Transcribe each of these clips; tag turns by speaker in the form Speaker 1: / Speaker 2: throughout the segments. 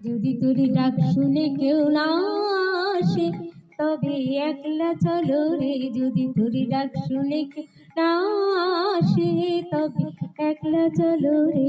Speaker 1: যদি তুলি ডাক শুনে কেউ না আসে, তবে একলা চলো রে। যদি তুলি ডাক শুনে কেউ না আসে, তবে একলা চলো রে।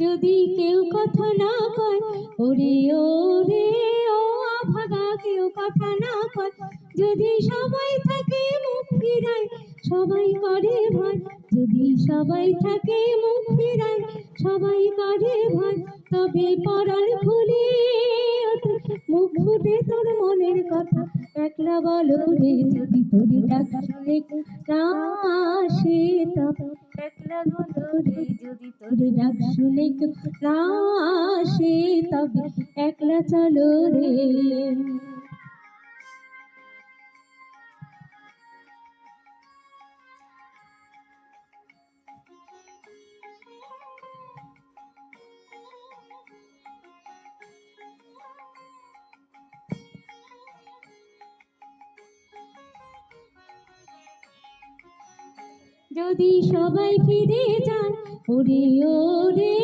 Speaker 1: যদি কেউ কথা না কয়, ওরে ওরে, ও আভাগা, কেউ কথা না কয়। যদি সবাই থাকে মুখ ফিরায়, সবাই করে ভয়। যদি সবাই থাকে মুখ ফিরায়, সবাই করে ভয়। তবে পরাণ খুলে মুখ ফুটে তোর মনের কথা। একলা বলো রে, যদি তোর ডাক না আসে তবে একলা চলো রে যদি তোর ডাক শুনে না আসে তবে একলা চলো রে। যদি সবাই ফিরে যান ওরে ওরে,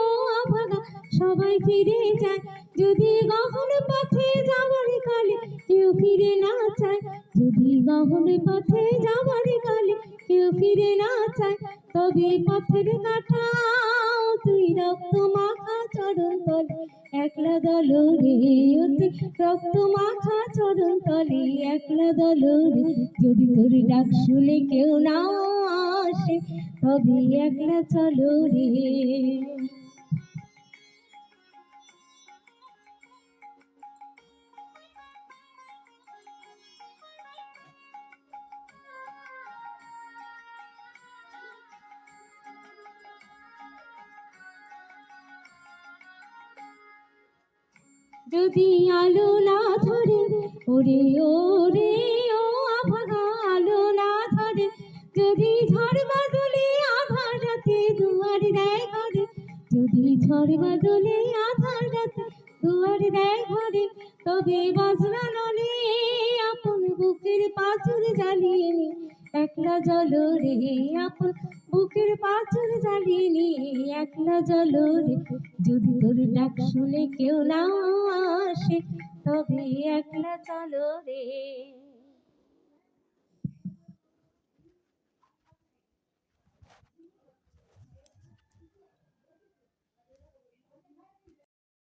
Speaker 1: ও আভাগা, সবাই ফিরে যায়। যদি গহন পথে যাবার কালে কেউ ফিরে না চায়, যদি গহন পথে যাবার কালে কেউ ফিরে না চায়, তবে পথের কাটা তুই রক্ত মাখা চরণ তলে, একলা দল রে ও রক্ত মাখা চরণ তলে, একলা দল রে যদি তোর ডাক শুনে কেউ না আসে, তবে একলা চলো রে। যদি আলো না ধরে, ওরে ওরে, ও আভাগা, আলো না ধরে। যদি ঝড় বাদলে আধার রাতে দুয়ার দেয় ঘরে, যদি ঝড় বাদলে আধার রাতে দুয়ার দেয় ঘরে, তবে বাজনা নলে আপন বুকের পাথর জ্বালিয়ে নি। একলা জল রে, আপন বুকের পাথর জ্বালিয়ে নি একলা জল রে, যদি তোর ডাক শুনে কেউ না আসে, তবে একলা চলো রে।